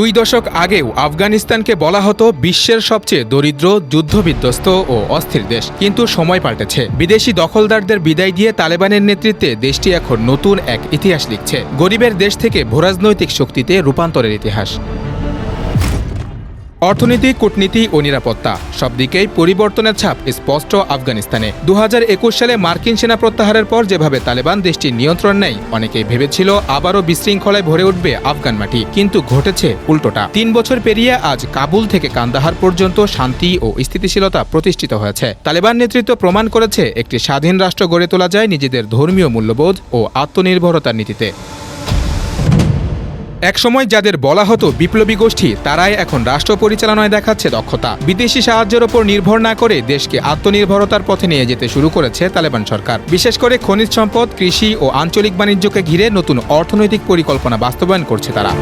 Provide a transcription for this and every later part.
দুই দশক আগেও আফগানিস্তানকে বলা হতো বিশ্বের সবচেয়ে দরিদ্র, যুদ্ধবিধ্বস্ত ও অস্থির দেশ। কিন্তু সময় পাল্টেছে। বিদেশি দখলদারদের বিদায় দিয়ে তালেবানের নেতৃত্বে দেশটি এখন নতুন এক ইতিহাস লিখছে। গরিবের দেশ থেকে ভূরাজনৈতিক শক্তিতে রূপান্তরের ইতিহাস। অর্থনীতি, কূটনীতি ও নিরাপত্তা, সব দিকেই পরিবর্তনের ছাপ স্পষ্ট আফগানিস্তানে। দু হাজার একুশ সালে মার্কিন সেনা প্রত্যাহারের পর যেভাবে তালেবান দেশটির নিয়ন্ত্রণ নেয়, অনেকেই ভেবেছিল আবারও বিশৃঙ্খলায় ভরে উঠবে আফগান মাটি, কিন্তু ঘটেছে উল্টোটা। তিন বছর পেরিয়ে আজ কাবুল থেকে কান্দাহার পর্যন্ত শান্তি ও স্থিতিশীলতা প্রতিষ্ঠিত হয়েছে। তালেবান নেতৃত্ব প্রমাণ করেছে, একটি স্বাধীন রাষ্ট্র গড়ে তোলা যায় নিজেদের ধর্মীয় মূল্যবোধ ও আত্মনির্ভরতার নীতিতে। একসময় যাদের বলা হতো বিপ্লবী গোষ্ঠী, তারাই এখন রাষ্ট্র পরিচালনায় দেখাচ্ছে দক্ষতা। বিদেশি সাহায্যের ওপর নির্ভর না করে দেশকে আত্মনির্ভরতার পথে নিয়ে যেতে শুরু করেছে তালেবান সরকার। বিশেষ করে খনিজ সম্পদ, কৃষি ও আঞ্চলিক বাণিজ্যকে ঘিরে নতুন অর্থনৈতিক পরিকল্পনা বাস্তবায়ন করছে তারা।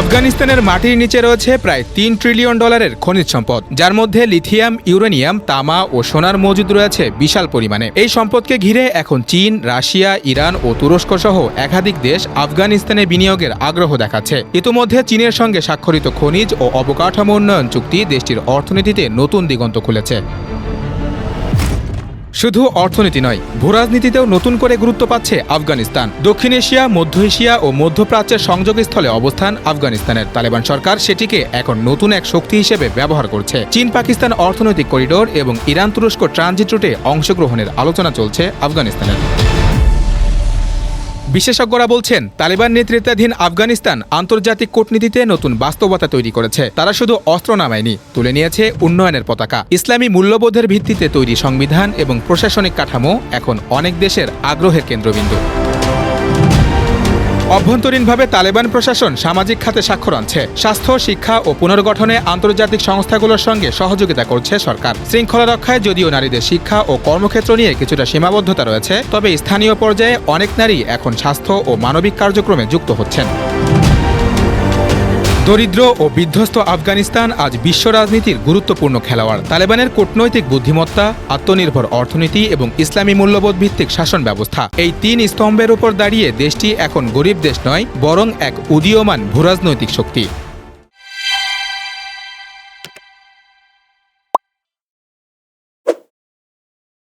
আফগানিস্তানের মাটির নিচে রয়েছে প্রায় তিন ট্রিলিয়ন ডলারের খনিজ সম্পদ, যার মধ্যে লিথিয়াম, ইউরেনিয়াম, তামা ও সোনার মজুদ রয়েছে বিশাল পরিমাণে। এই সম্পদকে ঘিরে এখন চীন, রাশিয়া, ইরান ও তুরস্ক সহ একাধিক দেশ আফগানিস্তানে বিনিয়োগের আগ্রহ দেখাচ্ছে। ইতোমধ্যে চীনের সঙ্গে স্বাক্ষরিত খনিজ ও অবকাঠামো উন্নয়ন চুক্তি দেশটির অর্থনীতিতে নতুন দিগন্ত খুলেছে। শুধু অর্থনীতি নয়, ভূরাজনীতিতেও নতুন করে গুরুত্ব পাচ্ছে আফগানিস্তান। দক্ষিণ এশিয়া, মধ্য এশিয়া ও মধ্যপ্রাচ্যের সংযোগস্থলে অবস্থান আফগানিস্তানের। তালেবান সরকার সেটিকে এখন নতুন এক শক্তি হিসেবে ব্যবহার করছে। চীন পাকিস্তান অর্থনৈতিক করিডোর এবং ইরান তুরস্ক ট্রানজিট রুটে অংশগ্রহণের আলোচনা চলছে আফগানিস্তানের। বিশেষজ্ঞরা বলছেন, তালেবান নেতৃত্বাধীন আফগানিস্তান আন্তর্জাতিক কূটনীতিতে নতুন বাস্তবতা তৈরি করেছে। তারা শুধু অস্ত্র নামায়নি, তুলে নিয়েছে উন্নয়নের পতাকা। ইসলামী মূল্যবোধের ভিত্তিতে তৈরি সংবিধান এবং প্রশাসনিক কাঠামো এখন অনেক দেশের আগ্রহের কেন্দ্রবিন্দু। অভ্যন্তরীণভাবে তালেবান প্রশাসন সামাজিক খাতে স্বাক্ষর আনছে। স্বাস্থ্য, শিক্ষা ও পুনর্গঠনে আন্তর্জাতিক সংস্থাগুলোর সঙ্গে সহযোগিতা করছে সরকার। শৃঙ্খলা রক্ষায় যদিও নারীদের শিক্ষা ও কর্মক্ষেত্র নিয়ে কিছুটা সীমাবদ্ধতা রয়েছে, তবে স্থানীয় পর্যায়ে অনেক নারী এখন স্বাস্থ্য ও মানবিক কার্যক্রমে যুক্ত হচ্ছেন। দরিদ্র ও বিধ্বস্ত আফগানিস্তান আজ বিশ্ব রাজনীতির গুরুত্বপূর্ণ খেলোয়াড়। তালেবানের কূটনৈতিক বুদ্ধিমত্তা, আত্মনির্ভর অর্থনীতি এবং ইসলামী মূল্যবোধ ভিত্তিক শাসন ব্যবস্থা এই তিন স্তম্ভের উপর দাঁড়িয়ে দেশটি এখন গরিব দেশ নয়, বরং এক উদীয়মান ভূরাজনৈতিক শক্তি।